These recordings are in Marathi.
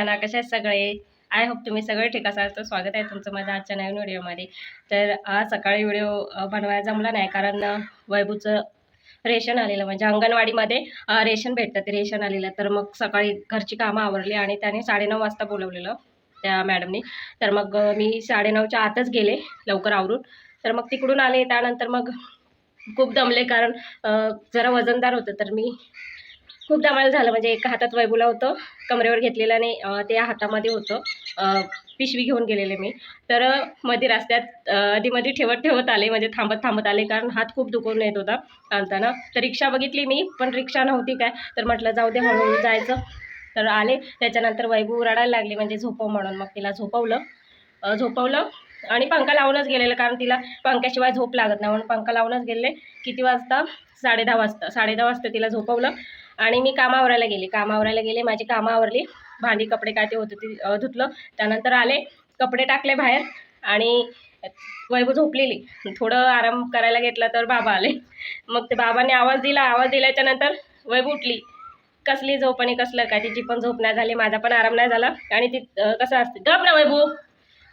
राहणार कशा आहेत सगळे? आय होप तुम्ही सगळे ठीक असाल. तर स्वागत आहे तुमचं माझ्या आजच्या नवीन व्हिडिओमध्ये. तर आज सकाळी व्हिडिओ बनवायला जमला नाही कारण वैभूचं रेशन आलेलं म्हणजे अंगणवाडीमध्ये रेशन भेटतं ते रेशन आलेलं. तर मग सकाळी घरची कामं आवरली आणि त्याने साडेनऊ वाजता बोलवलेलं त्या मॅडमनी. तर मग मी साडेनऊच्या आतच गेले लवकर आवरून. तर मग तिकडून आले. त्यानंतर मग खूप दमले कारण जरा वजनदार होतं. तर मी खूप दमायला झालं. म्हणजे एका हातात वैबुला होतं कमरेवर घेतलेलं आणि ते त्या हातामध्ये होतं. पिशवी घेऊन गेलेले मी. तर मध्ये रस्त्यात अं, आधीमध्ये ठेवत ठेवत आले. म्हणजे थांबत थांबत आले. कारण हात खूप दुखून येत होता आणताना तर रिक्षा बघितली मी पण रिक्षा नव्हती काय. तर म्हटलं जाऊ दे म्हणून जायचं. तर आले. त्याच्यानंतर वैभू रडायला लागली. म्हणजे झोपव म्हणून. मग तिला झोपवलं. झोपवलं आणि पंखा लावूनच गेलेलं. कारण तिला पंख्याशिवाय झोप लागत नाही. म्हणून पंखा लावूनच गेले किती वाजता? साडेदहा वाजता. साडेदहा वाजता तिला झोपवलं. आणि मी कामावरायला गेले. कामावरायला गेले माझी कामं आवरली. भांडी कपडे काय ते होते ती धुतलं. त्यानंतर आले कपडे टाकले बाहेर आणि वैभव झोपलेली. थोडं आराम करायला घेतला तर बाबा आले. मग ते बाबांनी आवाज दिला. आवाज दिल्याच्या नंतर वैभव उठली. कसली झोप आणि कसलं काय? तिची पण झोप नाही झाली माझा पण आराम नाही झाला. आणि ती कसं असते? गप ना वैभव.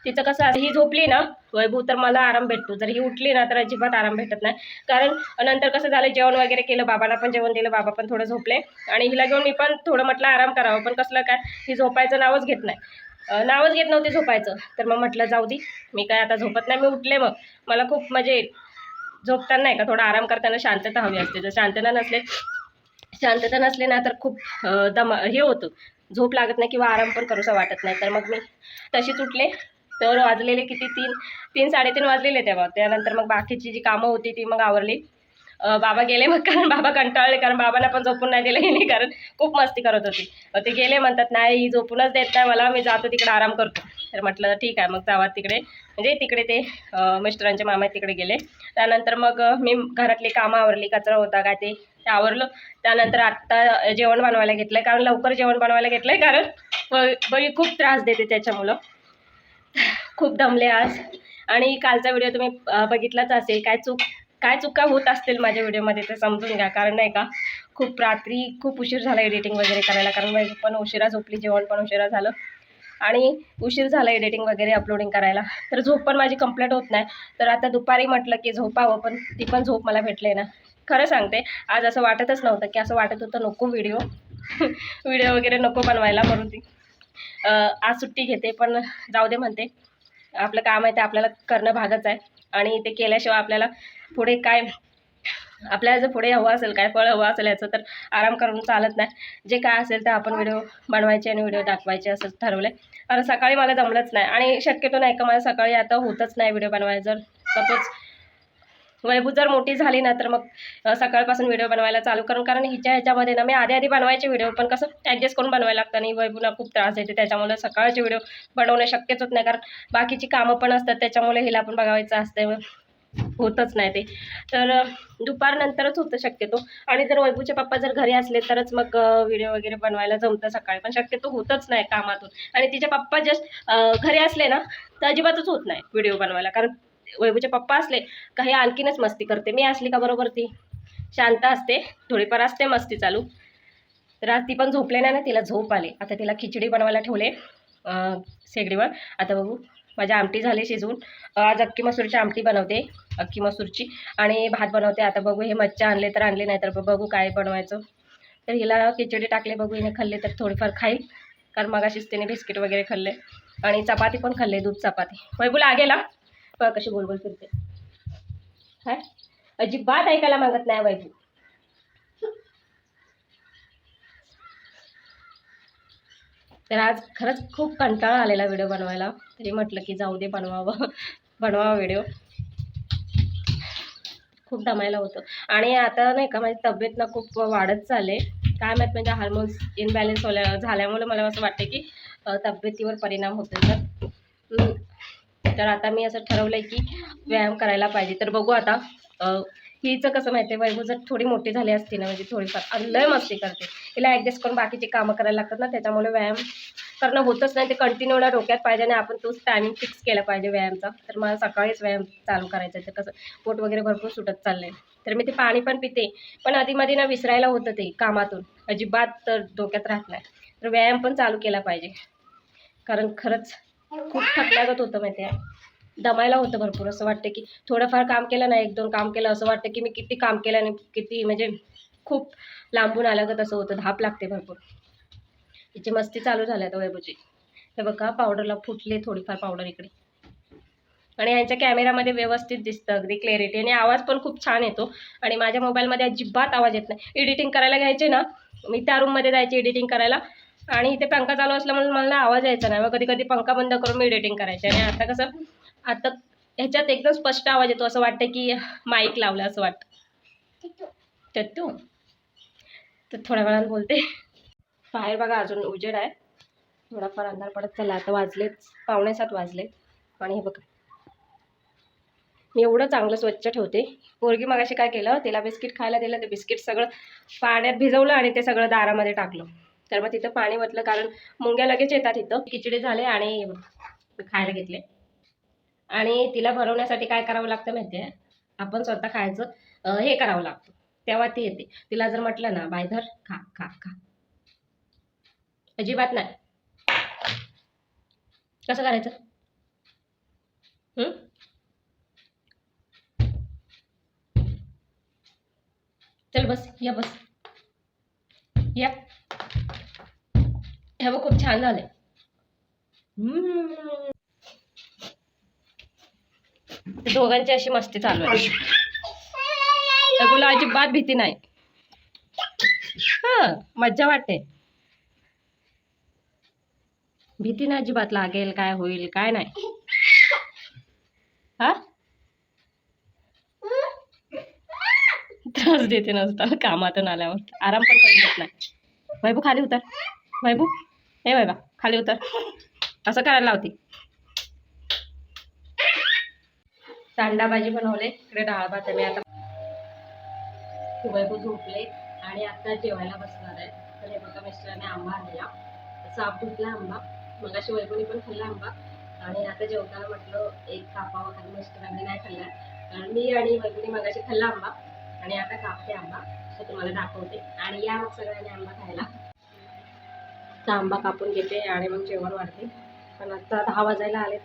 तिचं कसं ही झोपली ना वैभव तर मला आराम भेटतो. जर ही उठली ना तर अजिबात आराम भेटत नाही. कारण नंतर कसं झालं जेवण वगैरे केलं बाबाला पण जेवण दिलं बाबा पण थोडं झोपले. आणि हिला घेऊन मी पण थोडं म्हटलं आराम करावं पण कसलं काय ही झोपायचं नावच घेत नाही. नावच घेत नव्हती झोपायचं. तर मग म्हटलं जाऊ दे मी काय आता झोपत नाही मी उठले मग. मला खूप म्हणजे झोपताना नाही का थोडा आराम करताना शांतता हवी असते. जर शांतता नसले शांतता नसले ना तर खूप दमा दम हे होतं. झोप लागत नाही किंवा आराम पण करूसा वाटत नाही. तर मग मी तशीच उठले. तर वाजलेले किती? तीन तीन साडेतीन वाजलेले तेव्हा. त्यानंतर मग बाकीची जी कामं होती ती मग आवरली. बाबा गेले मग कारण बाबा कंटाळले कारण बाबांना पण झोपून नाही दिलं हिने कारण खूप मस्ती करत होती. मग ते गेले म्हणतात नाही ही झोपूनच देत नाही मला मी जातो तिकडे आराम करतो. तर म्हटलं ठीक आहे. मग जावा तिकडे. म्हणजे तिकडे ते मिस्टरांचे मामा तिकडे गेले. त्यानंतर मग मी घरातली कामं आवरली कचरा होता काय ते ते आवरलं. त्यानंतर आत्ता जेवण बनवायला घेतलं कारण लवकर जेवण बनवायला घेतलं आहे कारण ब- बळी खूप त्रास देते त्याच्यामुळं. खूप दमले आज. आणि कालचा व्हिडिओ तुम्ही बघितलाच असेल. काय चूक काय चुका होत असतील माझ्या व्हिडिओमध्ये ते समजून घ्या. कारण नाही का खूप रात्री खूप उशीर झाला एडिटिंग वगैरे करायला. कारण वैभव पण उशिरा झोपली जेवण पण उशिरा झालं. आणि उशीर झाला एडिटिंग वगैरे अपलोडिंग करायला. तर झोप पण माझी कंप्लीट होत नाही. तर आता दुपारी म्हटलं की झोपावं पण ती पण झोप मला भेटले ना. खरं सांगते आज असं वाटतच नव्हतं की असं वाटत होतं नको व्हिडिओ व्हिडिओ वगैरे नको बनवायला म्हणून ती. आज सुट्टी घेते पण जाऊ दे म्हणते. आपलं काम आहे ते आपल्याला करणं भागच आहे. आणि ते केल्याशिवाय आपल्याला पुढे काय आपल्याला जर पुढे हवं असेल काय फळ हवं असेल याचं तर आराम करून चालत नाही. जे काय असेल ते आपण व्हिडिओ बनवायचे आणि व्हिडिओ दाखवायचे असं ठरवलं आहे कारण सकाळी मला जमलंच नाही. आणि शक्यतो नाही का मला सकाळी आता होतच नाही व्हिडिओ बनवायचं जर सपोज वैभू जर मोठी झाली ना तर मग सकाळपासून व्हिडिओ बनवायला चालू करून कारण हिच्या ह्याच्यामध्ये ना मी आधी आधी बनवायचे व्हिडिओ पण कसं ॲडजस्ट करून बनवायला लागतं आणि वैभूला खूप त्रास देते. त्याच्यामुळे सकाळचे व्हिडिओ बनवणं शक्यच होत नाही कारण बाकीची कामं पण असतात त्याच्यामुळे हिला पण बघावायचं असतं होतच नाही ते. तर दुपारनंतरच होतं शक्यतो. आणि जर वैभूचे पप्पा जर घरी असले तरच मग व्हिडिओ वगैरे बनवायला जमतं सकाळी. पण शक्यतो होतच नाही कामातून. आणि तिचे पप्पा जस्ट घरी असले ना तर अजिबातच होत नाही व्हिडिओ बनवायला कारण वैभूचे पप्पा असले का हे आणखीनच मस्ती करते. मी असली का बरोबर ती? शांत असते थोडीफार असते मस्ती चालू. तर आज ती पण झोपले नाही ना तिला झोप आली. आता तिला खिचडी बनवायला ठेवले शेगडीवर. आता बघू माझी आमटी झाली शिजवून. आज अख्खी मसूरची आमटी बनवते अख्खी मसूरची. आणि भात बनवते. आता बघू हे मच्छा आणले तर आणले नाही तर बघू काय बनवायचं. तर हिला खिचडी टाकले बघू हिने खाल्ले तर थोडीफार खाईल. कारण मगाशीच तिने बिस्किट वगैरे खाल्ले. आणि चपाती पण खाल्ले दूध चपाती. वैबूला आगेला पळ कशी गोल गोल फिरते? काय अजिबात ऐकायला मागत नाही वैभू तर आज खरंच खूप कंटाळा आलेला व्हिडिओ बनवायला. तरी म्हटलं की जाऊ दे बनवावं. बनवावा व्हिडिओ. खूप दमायला होतं. आणि आता नाही का माझी तब्येत ना खूप वाढत चालले काय माहीत म्हणजे हार्मोन्स इनबॅलेन्स झाल्यामुळे मला असं वाटतं की तब्येतीवर परिणाम होतो तर. तर आता मी असं ठरवलं आहे की व्यायाम करायला पाहिजे. तर बघू आता हिचं कसं माहिती आहे वैभव जर थोडी मोठी झाली असती ना म्हणजे थोडीफार आणि लय मस्ती करते. तिला ॲडजस्ट करून बाकीची कामं करायला लागतात ना त्याच्यामुळे व्यायाम करणं होतच नाही. ते कंटिन्यूला डोक्यात पाहिजे आणि आपण तोच टायमिंग फिक्स केला पाहिजे व्यायामचा. तर मला सकाळीच व्यायाम चालू करायचा आहे. तर कसं पोट वगैरे भरपूर सुटत चाललं आहे तर मी ते पाणी पण पिते. पण आधीमध्ये ना विसरायला होतं ते कामातून. अजिबात तर डोक्यात राहत नाही. तर व्यायाम पण चालू केला पाहिजे. कारण खरंच खूप थकल्यागत होतं माहिती आहे. दमायला होतं भरपूर. असं वाटतं की थोडंफार काम केलं ना एक दोन काम केलं. असं वाटतं की मी किती काम केलं आणि किती म्हणजे खूप लांबून आल्यागत असं होतं. धाप लागते भरपूर. तिची मस्ती चालू झाल्या आता हे बघा पावडरला फुटले थोडीफार पावडर इकडे. आणि यांच्या कॅमेरामध्ये व्यवस्थित दिसतं अगदी क्लॅरिटी आणि आवाज पण खूप छान येतो. आणि माझ्या मोबाईलमध्ये अजिबात आवाज येत नाही. एडिटिंग करायला घ्यायचे ना मी त्या रूममध्ये जायची एडिटिंग करायला. आणि इथे पंखा चालू असल्यामुळे मला आवाज यायचा नाही. मग कधी कधी पंखा बंद करून मी एडिटिंग करायचे. आणि आता कसं आता ह्याच्यात एकदम स्पष्ट आवाज येतो. असं वाटतं की माईक लावलं असं वाटतं. टट्टू तर थोड्या वेळानं बोलते. बाहेर बघा अजून उजेड आहे. थोडाफार अंधार पडत चालला. आता वाजलेच पावणेसात सात आणि हे बघा. मी एवढं चांगलं स्वच्छ ठेवते. पोरगी मगाशी काय केलं? तिला बिस्किट खायला दिलं. ते बिस्किट सगळं पाण्यात भिजवलं आणि ते सगळं दारामध्ये टाकलं. तर मग तिथं पाणी वतलं कारण मुंग्या लगेच येतात इथं. खिचडी झाले आणि खायला घेतले. आणि तिला भरवण्यासाठी काय करावं लागतं माहिती आहे आपण स्वतः खायचं हे करावं लागतं. तेव्हा ती येते. तिला जर म्हटलं ना बायधर खा खा खा. अजिबात नाही. कसं करायचं? चल बस या बस. या. हे बघ खूप छान. ते दोघांची अशी मस्ती चालू आहे. तुला अजिबात भीती नाही. हा मज्जा वाटते. भीती नाही अजिबात लागेल काय होईल काय नाही. हा? त्रास देते नसतं कामातून आल्यावर. आराम पण करून देत नाही. वैभू खाली उतर. वैभू हे वैभा खाली उतर. असं करायला लावते. सांडा भाजी बनवले इकडे डाळ भात मी आता वैभू झोपले आणि आता जेवायला बसणार आहे. तर हे बघा मिस्टराने आंबा आणला. साप धुतला आंबा? मग अशी वैभवनी पण खाल्ला आंबा. आणि आता जेवताना म्हटलं एक कापा वगैरे मिस्टरांनी नाही खाल्ला. कारण मी आणि वैभवनी मगाशी खाल्ला आंबा. आणि आता कापते आंबा. तर तुम्हाला दाखवते. आणि या मग सगळ्यांनी आंबा खायला. आंबा कापून घेते आणि मग जेवण वाढते. पण आत्ता दहा वाजायला आलेत.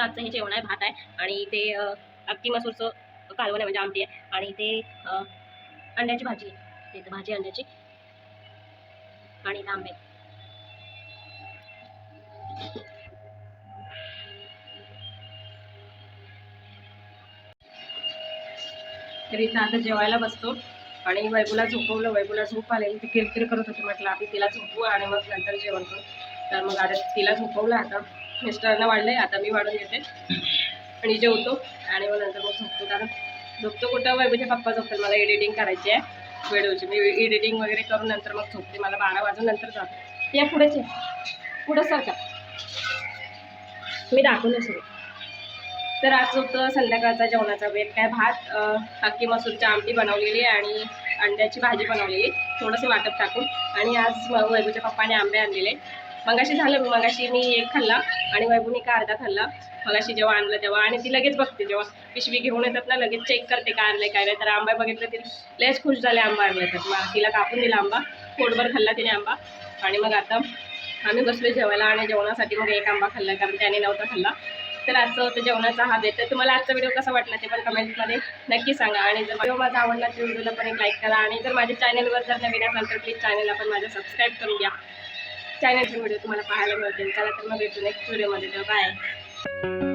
तर आजचं हे जेवण आहे भात आहे आणि ते अक्की मसूरचं कालवण आहे म्हणजे आमटी आहे आणि ते अंड्याची भाजी आहे. ते तर भाजी अंड्याची आणि आंबे तर इथं आता जेवायला बसतो आणि वैभूला झोपवलं. वैभूला झोप आले ती किरकिर करत होती म्हटलं आधी तिला झोपवू आणि मग नंतर जेवण करू. तर मग आता तिला झोपवलं आता. मिस्टरांना वाढलंय आता मी वाढून घेते. आणि जेवतो. आणि मग नंतर मग झोपतो. कारण झोपतो कुठं? वैभूच्या पप्पा झोपतात. मला एडिटिंग करायची आहे व्हिडिओची मी एडिटिंग वगैरे करून नंतर मग झोपते. मला बारा वाजून नंतर जातो. या पुढेच आहे पुढं सरका मी दाखवून सगळे. तर आज होतं संध्याकाळचा जेवणाचा वेळ. काय भात हक्की मसूरची आमटी बनवलेली आणि अंड्याची भाजी बनवलेली. थोडंसं वाटप टाकून. आणि आज म- पप्पाने आंबे आणलेले. मगाशी झालं मगाशी मी एक खाल्ला आणि वैभूनी का अर्धा खाल्ला. मगाशी जेव्हा आणलं तेव्हा आणि ती लगेच बघते जेव्हा पिशवी घेऊन येतात ना लगेच चेक करते काय आणलंय काय नाही. तर आंबा बघितलं तिने लयच खुश झाले आंबा आणले तर. मग तिला कापून दिला आंबा. पोटभर खाल्ला तिने आंबा. आणि मग आता आम्ही बसलो जेवायला आणि जेवणासाठी मग एक आंबा खाल्ला कारण त्याने नव्हता खाल्ला. तर आजचं होतं जेवणाचा हा देत तर तुम्हाला आजचा व्हिडिओ कसा वाटला ते पण कमेंटमध्ये नक्की सांगा. आणि जर व्हिडिओ माझा आवडला तर व्हिडिओला पण एक लाईक करा. आणि जर माझ्या चॅनलवर जर नवीन असाल तर प्लीज चॅनलला पण माझं सबस्क्राईब करून घ्या. चॅनलचे व्हिडिओ तुम्हाला पाहायला मिळतील. चला तर मग भेटू नेक्स्ट व्हिडिओमध्ये बाय